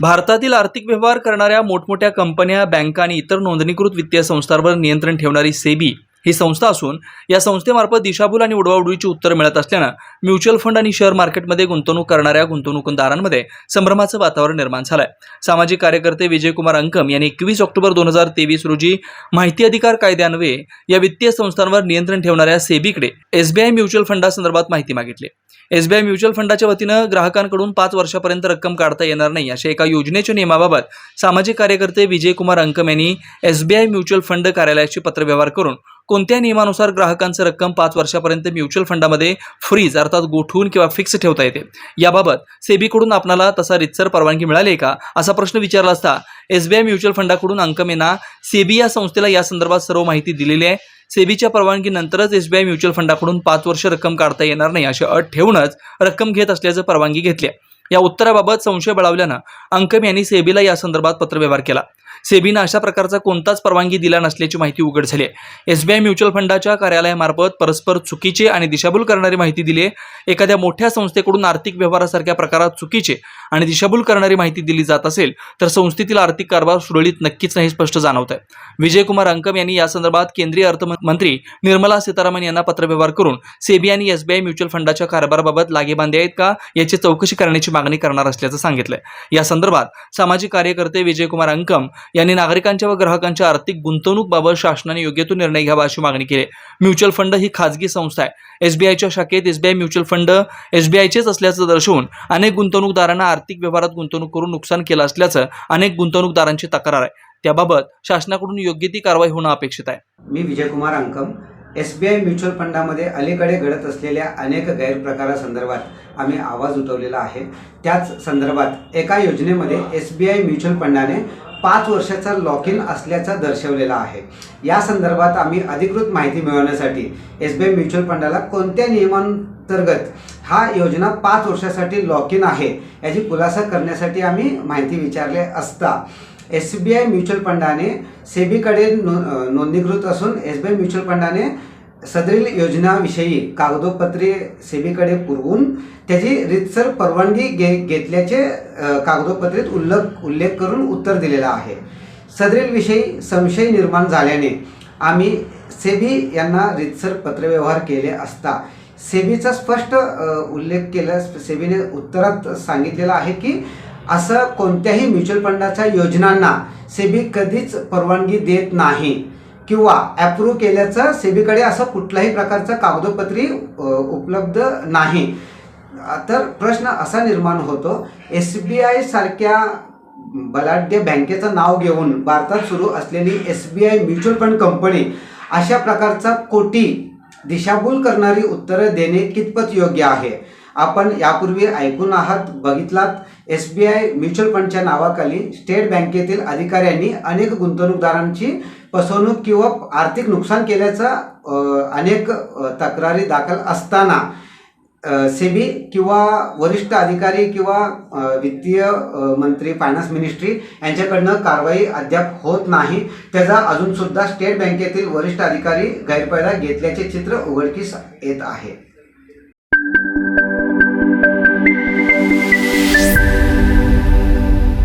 भारतातील आर्थिक व्यवहार करणाऱ्या मोठमोठ्या कंपन्या बँका आणि इतर नोंदणीकृत वित्तीय संस्थांवर नियंत्रण ठेवणारी सेबी ही संस्था असून या संस्थेमार्फत दिशाभूल आणि उडवाउडवीची उत्तर मिळत असल्यानं म्युच्युअल फंड आणि शेअर मार्केटमध्ये गुंतवणूक करणाऱ्या गुंतवणूकदारांमध्ये संभ्रमाचं वातावरण निर्माण झालंय. सामाजिक कार्यकर्ते विजयकुमार अंकम यांनी एकवीस ऑक्टोबर दोन हजार तेवीस रोजी माहिती अधिकार कायद्यान्वये या वित्तीय संस्थांवर नियंत्रण ठेवणाऱ्या सेबीकडे एसबीआय म्युच्युअल फंडासंदर्भात माहिती मागितली. एसबीआय म्युच्युअल फंडाच्या वतीनं ग्राहकांकडून पाच वर्षापर्यंत रक्कम काढता येणार नाही अशा एका योजनेच्या नियमाबाबत सामाजिक कार्यकर्ते विजयकुमार अंकम यांनी एसबीआय म्युच्युअल फंड कार्यालयाशी पत्रव्यवहार करून कोणत्या नियमानुसार ग्राहकांचं रक्कम पाच वर्षापर्यंत म्युच्युअल फंडामध्ये फ्रीज अर्थात गोठवून किंवा फिक्स ठेवता येते? याबाबत सेबीकडून आपणाला तसा रितसर परवानगी मिळाली आहे का? असा प्रश्न विचारला असता एसबीआय म्युच्युअल फंडाकडून अंकम यांना सेबी या संस्थेला या संदर्भात सर्व माहिती दिलेली आहे. सेबीच्या परवानगीनंतरच एसबीआय म्युच्युअल फंडाकडून पाच वर्ष रक्कम काढता येणार नाही अशी अट ठेवूनच रक्कम घेत असल्याचं परवानगी घेतली आहे. या उत्तराबाबत संशय बळावल्यानं अंकम यांनी सेबीला या संदर्भात पत्रव्यवहार केला. सेबीनं अशा प्रकारचा कोणताच परवानगी दिला नसल्याची माहिती उघड झाली आहे. एसबीआय म्युच्युअल फंडाच्या कार्यालयामार्फत परस्पर चुकीचे आणि दिशाभूल करणारी माहिती दिली आहे. एखाद्या मोठ्या संस्थेकडून आर्थिक व्यवहारासारख्या प्रकारात चुकीचे आणि दिशाभूल करणारी माहिती दिली जात असेल तर संस्थेतील आर्थिक कारभार सुरळीत नक्कीच नाही स्पष्ट जाणवत आहे विजयकुमार अंकम यांनी या संदर्भात केंद्रीय अर्थमंत्री निर्मला सीतारामन यांना पत्रव्यवहार करून सेबी आणि एसबीआय म्युच्युअल फंडाच्या कारभाराबाबत लागेबांधे आहेत का याची चौकशी करण्याची मागणी करणार असल्याचं सांगितलंय. या संदर्भात सामाजिक कार्यकर्ते विजयकुमार अंकम यांनी नागरिकांच्या व ग्राहकांच्या आर्थिक गुंतवणूकबाबत शासनाने योग्य तो निर्णय घ्यावा अशी मागणी केली. म्युच्युअल फंड ही खाजगी संस्था आहे. एसबीआयच्या शाखेत एसबीआय म्युच्युअल फंड एसबीआयचेच असल्याचं दर्शवून अनेक गुंतवणूकदारांना आर्थिक व्यवहारात गुंतवणूक करून नुकसान केलं असल्याचं अनेक गुंतवणूकदारांची तक्रार आहे. त्याबाबत शासनाकडून योग्य ती कारवाई होणं अपेक्षित आहे. मी Vijaykumar Ankam S B I mutual फंडामध्ये अलीकडे घडत असलेल्या अनेक गैरप्रकारासंदर्भात आम्ही आवाज उठवलेला आहे. त्याच संदर्भात एका योजनेमध्ये एस बी आय म्युच्युअल फंडाने पाच वर्षाचा लॉक इन असल्याचा दर्शवलेला आहे. या संदर्भात आम्ही अधिकृत माहिती मिळवण्यासाठी एस बी आय म्युच्युअल फंडाला कोणत्या नियमांतर्गत हा योजना पाच वर्षासाठी लॉक इन आहे याची खुलासा करण्यासाठी आम्ही माहिती विचारले असता एस बी आय म्युच्युअल फंडाने सेबीकडे नो नोंदणीकृत असून एस बी आय म्युच्युअल फंडाने सदरील योजनाविषयी कागदोपत्रे सेबीकडे पुरवून त्याची रितसर परवानगी घे घेतल्याचे कागदोपत्रीत कागदोपत्रेत उल्लेख उल्लेख करून उत्तर दिलेलं आहे. सदरील विषयी संशय निर्माण झाल्याने आम्ही सेबी यांना रितसर पत्रव्यवहार केले असता सेबीचा स्पष्ट उल्लेख केला सेबीने उत्तरात सांगितलेलं आहे की असं कोणत्याही म्युच्युअल फंडाच्या योजनांना सेबी कधीच परवानगी देत नाही. किंवा अप्रूव्ह केल्याचं सेबीकडे असं कुठल्याही प्रकारचं कागदोपत्री उपलब्ध नाही. तर प्रश्न असा निर्माण होतो एस बी आय सारख्या बलाढ्य बँकेचं नाव घेऊन भारतात सुरू असलेली S B I mutual fund company अशा प्रकारचा कोटी दिशाभूल करणारी उत्तरं देणे कितपत योग्य आहे? आपण यापूर्वी ऐकून आहात बघितलात एस बी आय म्युच्युअल फंडच्या नावाखाली स्टेट बँकेतील अधिकाऱ्यांनी अनेक गुंतवणूकदारांची फसवणूक किंवा आर्थिक नुकसान केल्याचा अनेक तक्रारी दाखल असताना सेबी किंवा वरिष्ठ अधिकारी किंवा वित्तीय मंत्री फायनान्स मिनिस्ट्री यांच्याकडनं कारवाई अद्याप होत नाही. त्याचा अजूनसुद्धा स्टेट बँकेतील वरिष्ठ अधिकारी गैरफायदा घेतल्याचे चित्र उघडकीस येत आहे.